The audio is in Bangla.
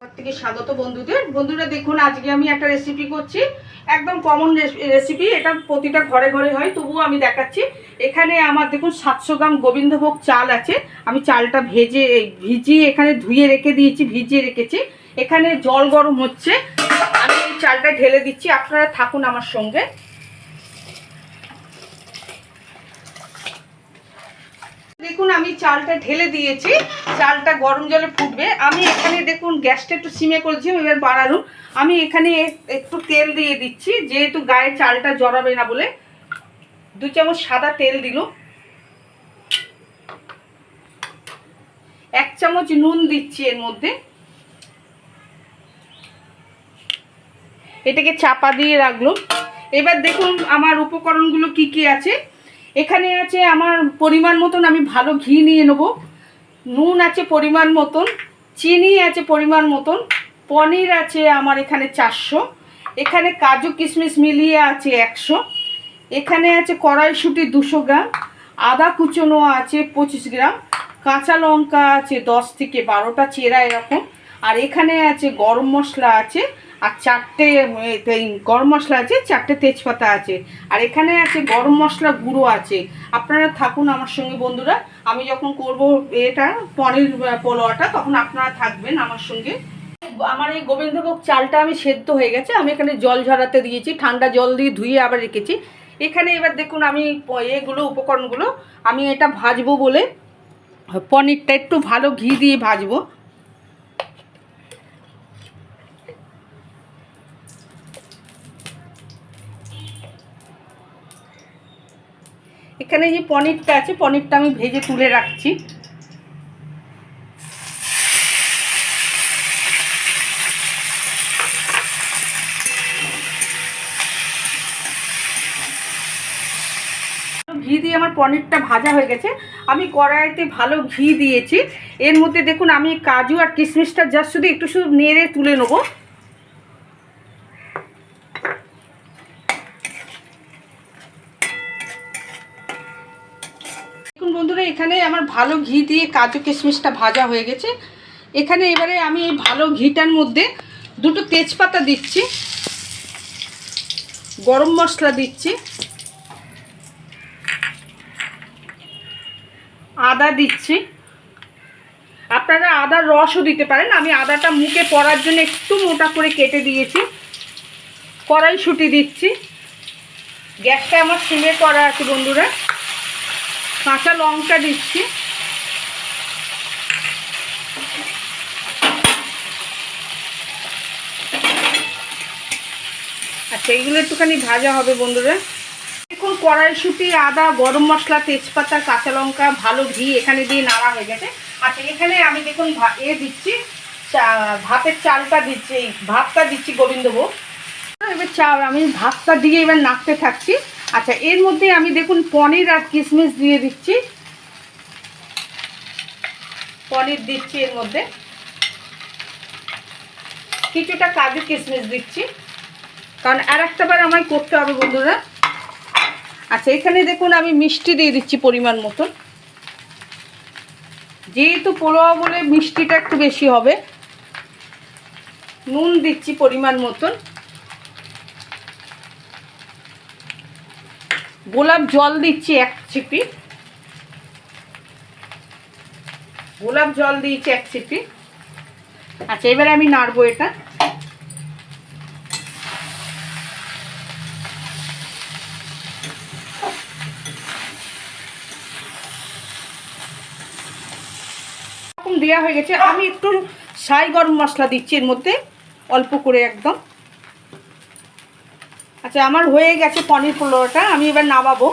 থেকে স্বাগত বন্ধুদের। বন্ধুরা, দেখুন, আজকে আমি একটা রেসিপি করছি। একদম কমন রেসিপি এটা প্রতিটা ঘরে ঘরে হয়, তবুও আমি দেখাচ্ছি। এখানে আমার, দেখুন, সাতশো গ্রাম গোবিন্দভোগ চাল আছে। আমি চালটা ভেজে, ভিজিয়ে এখানে ধুয়ে রেখে দিয়েছি, ভিজিয়ে রেখেছি। এখানে জল গরম হচ্ছে। আমি এই চালটা ঢেলে দিচ্ছি। আপনারা থাকুন আমার সঙ্গে। দেখুন, আমি চালটা ঢেলে দিয়েছি। চালটা গরম জলে ফুটবে। আমি এখানে দেখুন, গ্যাসটা একটু সিমে করেছি এবার বাড়ানো আমি এখানে একটু তেল দিয়ে দিচ্ছি, যেহেতু গায়ে চালটা জড়াবে না বলে। দু চামচ সাদা তেল দিল। এক চামচ নুন দিচ্ছি এর মধ্যে। এটাকে চাপা দিয়ে রাখল। এবার দেখুন, আমার উপকরণগুলো কি কি আছে? এখানে আছে আমার পরিমাণ মতন, আমি ভালো ঘি নিয়ে নেব। নুন আছে পরিমাণ মতন, চিনি আছে পরিমাণ মতন, পনির আছে আমার এখানে চারশো। এখানে কাজু কিশমিশ মিলিয়ে আছে একশো। এখানে আছে কড়াইশুঁটি দুশো গ্রাম, আদা কুচনো আছে পঁচিশ গ্রাম, কাঁচা লঙ্কা আছে দশ থেকে বারোটা, চেরা এরকম। আর এখানে আছে গরম মশলা আছে আর চারটে গরম মশলা আছে, চারটে তেজপাতা আছে। আর এখানে আছে গরম মশলা গুঁড়ো আছে। আপনারা থাকুন আমার সঙ্গে বন্ধুরা। আমি যখন করব এটা পনির পোলোয়াটা তখন আপনারা থাকবেন আমার সঙ্গে। আমার এই গোবিন্দভোগ চালটা আমি সেদ্ধ হয়ে গেছে। আমি এখানে জল ঝরাতে দিয়েছি, ঠান্ডা জল দিয়ে ধুয়ে আবার রেখেছি। এখানে এবার দেখুন আমি এগুলো, উপকরণগুলো, আমি এটা ভাজবো বলে। পনিরটা একটু ভালো ঘি দিয়ে ভাজবো। এখানে যে পনিরটা আছে, পনিরটা আমি ভেজে তুলে রাখছি। ঘি দিয়ে আমার পনিরটা ভাজা হয়ে গেছে। আমি কড়াইতে ভালো ঘি দিয়েছি। এর মধ্যে দেখুন, আমি কাজু আর কিশমিশটা জাস্ট শুধু একটু শুধু নেড়ে তুলে নেব। বন্ধুরা, এখানে আমার ভালো ঘি দিয়ে কাজু কিশমিশটা ভাজা হয়ে গেছে। এখানে এবারে আমি এই ভালো ঘিটার মধ্যে দুটো তেজপাতা দিচ্ছি, গরম মশলা দিচ্ছি, আদা দিচ্ছি। আপনারা আদার রসও দিতে পারেন, আমি আদাটা মুখে পড়ার জন্য একটু মোটা করে কেটে দিয়েছি। কড়াইশুঁটি দিচ্ছি। গ্যাসটা আমার সিমে করা আছে বন্ধুরা। কাঁচা লঙ্কা দিচ্ছি। আচ্ছা এইগুলো একটুখানি ভাজা হবে বন্ধুরা। দেখুন, কড়াইশুঁটি, আদা, গরম মশলা, তেজপাতা, কাঁচা লঙ্কা, ভালো ঘি এখানে দিয়ে নাড়া হয়ে গেছে। আচ্ছা এখানে আমি দেখুন এ দিচ্ছি ভাতের চালটা দিচ্ছি, ভাতটা দিচ্ছি গোবিন্দভোগ। এবার চাল আমি ভাতটা দিয়ে এবার নাড়তে থাকছি। আচ্ছা এর মধ্যে আমি দেখুন পনির আর কিশমিশ দিয়ে দিচ্ছি। পনির দিচ্ছি এর মধ্যে। কিছুটা কাজু কিশমিশ দিচ্ছি। কারণ আর একটা বার আমায় করতে হবে বন্ধুরা। আচ্ছা এখানে দেখুন আমি মিষ্টি দিয়ে দিচ্ছি পরিমাণ মতন। যেহেতু পোলোয়া বলে মিষ্টিটা একটু বেশি হবে, নুন দিচ্ছি পরিমাণ মতন। গোলাপ জল দিচ্ছি এক চিপি গোলাপ জল দিয়েছি এক চিপি আচ্ছা এবারে আমি নাড়বো এটা। দেওয়া হয়ে গেছে। আমি একটু সাই গরম মশলা দিচ্ছি এর মধ্যে, অল্প করে একদম। আচ্ছা আমার হয়ে গেছে পনির পোলোটা আমি এবার নামাবো।